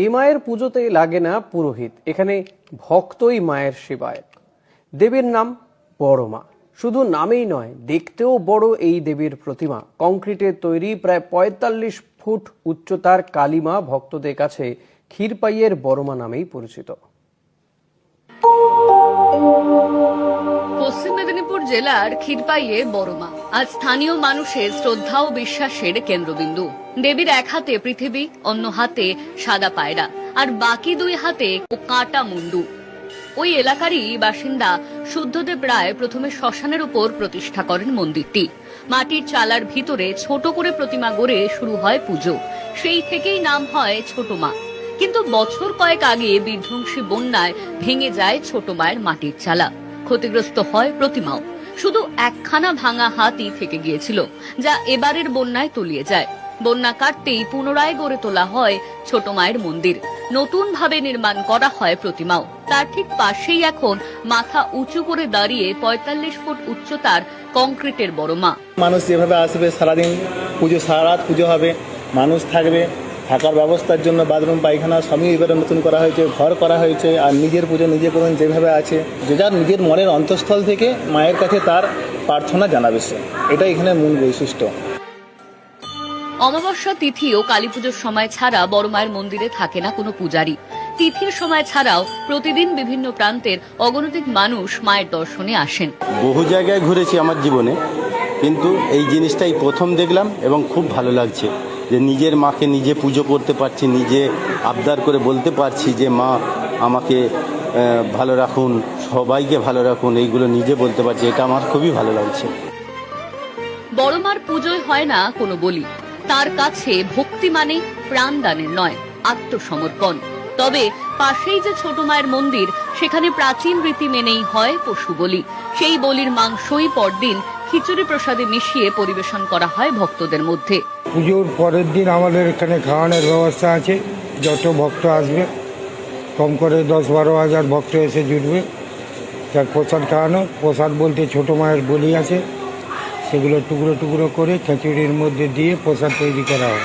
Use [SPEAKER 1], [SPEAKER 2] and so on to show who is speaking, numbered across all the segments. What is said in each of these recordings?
[SPEAKER 1] এই মায়ের পুজোতে লাগে না পুরোহিত, এখানে ভক্তই মায়ের সেবায়ক দেবীর নাম বড় মা। শুধু নামেই নয়, দেখতেও বড় এই দেবীর প্রতিমা। কংক্রিটের তৈরি প্রায় পঁয়তাল্লিশ ফুট উচ্চতার কালিমা ভক্তদের কাছে ক্ষীরপাইয়ের বড়মা নামেই পরিচিত।
[SPEAKER 2] পশ্চিম মেদিনীপুর জেলার ক্ষীরপাইয়ে বড়মা। আজ স্থানীয় মানুষের শ্রদ্ধা ও বিশ্বাসের কেন্দ্রবিন্দু। দেবীর এক হাতে পৃথিবী, অন্য হাতে সাদা পায়রা, আর বাকি দুই হাতে কাঁটা মুন্ডু। ওই এলাকারই বাসিন্দা শুদ্ধদেব রায় প্রথমে শ্মশানের উপর প্রতিষ্ঠা করেন মন্দিরটি। মাটির চালার ভিতরে ছোট করে প্রতিমা গড়ে শুরু হয় পুজো। সেই থেকেই নাম হয় ছোট মা। কিন্তু বছর কয়েক আগে বিধ্বংসী বন্যায় ভেঙে যায় ছোট মায়ের মাটির চালা। ক্ষতিগ্রস্ত হয় প্রতিমাও। শুধু একখানা ভাঙা হাতই থেকে গিয়েছিল, যা এবারের বন্যায় তলিয়ে যায়। বন্যা কাটতেই পুনরায় গড়ে তোলা হয় ছোট মায়ের মন্দির। নতুন ভাবে নির্মাণ করা হয় প্রতিমাও। তার ঠিক পাশেই এখন মাথা উঁচু করে দাঁড়িয়ে পঁয়তাল্লিশ ফুট উচ্চতার কংক্রিটের বড় মা।
[SPEAKER 3] মানুষ যেভাবে আসবে, সারাদিন পুজো, সারা রাত পুজো হবে, মানুষ থাকবে থাকার ব্যবস্থার জন্য বাথরুম পায়খানা সবই এবারে নতুন করা হয়েছে ঘর করা হয়েছে আর নিজের পুজো নিজে করুন যেভাবে আছে। যে যার নিজের মনের অন্তঃস্থল থেকে মায়ের কাছে তার প্রার্থনা জানাবে সে। এটাই এখানে মূল বৈশিষ্ট্য।
[SPEAKER 2] অমাবস্যা তিথি ও কালী পুজোর সময় ছাড়া বড় মায়ের মন্দিরে থাকে না কোনো পূজারি। তিথির সময় ছাড়াও প্রতিদিন বিভিন্ন প্রান্তের অগণতিক মানুষ মায়ের দর্শনে আসেন।
[SPEAKER 4] বহু জায়গায় ঘুরেছি আমার জীবনে কিন্তু এই জিনিসটাই প্রথম দেখলাম এবং খুব ভালো লাগছে। যে নিজের মাকে নিজে পুজো করতে পারছি, নিজে আবদার করে বলতে পারছি যে, মা, আমাকে ভালো রাখুন, সবাইকে ভালো রাখুন। এইগুলো নিজে বলতে পারছি, এটা আমার খুবই ভালো লাগছে।
[SPEAKER 2] বড় মার পুজোয় হয় না কোনো বলি। তার কাছে ভক্তি মানে প্রাণদানের নয়, আত্মসমর্পণ। তবে পাশেই যে ছোট মায়ের মন্দির, সেখানে প্রাচীন রীতি মেনেই হয় পশু বলি। সেই বলির মাংসই পরদিন খিচুড়ি প্রসাদে মিশিয়ে পরিবেশন করা হয় ভক্তদের মধ্যে।
[SPEAKER 5] পুজোর পরের দিন আমাদের এখানে খাওয়ানোর ব্যবস্থা আছে। যত ভক্ত আসবে, কম করে দশ বারো হাজার ভক্ত এসে জুটবে। তার প্রসাদ খাওয়ানো, প্রসাদ বলতে ছোটো মায়ের বলি আছে। সেগুলো টুকরো টুকরো করে খিচুড়ির মধ্যে দিয়ে প্রসাদ তৈরি করা হয়।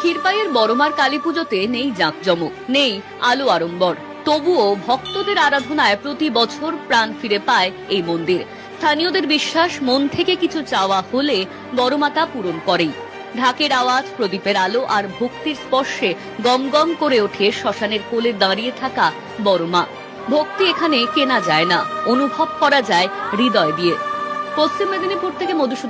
[SPEAKER 2] ক্ষীরপাইয়ের বড়মার কালী পুজোতে নেই জাঁকজমক, নেই আলো আড়ম্বর। তবুও ভক্তদের আরাধনায় প্রতি বছর প্রাণ ফিরে পায় এই মন্দির। স্থানীয়দের বিশ্বাস, মন থেকে কিছু চাওয়া হলে বড়মাতা পূরণ করেই। ঢাকের আওয়াজ, প্রদীপের আলো আর ভক্তির স্পর্শে গম গম করে ওঠে শ্মশানের কোলে দাঁড়িয়ে থাকা বড় মা। ভক্তি এখানে কেনা যায় না, অনুভব করা যায় হৃদয় দিয়ে। পশ্চিম মেদিনীপুর থেকে মধুসূদন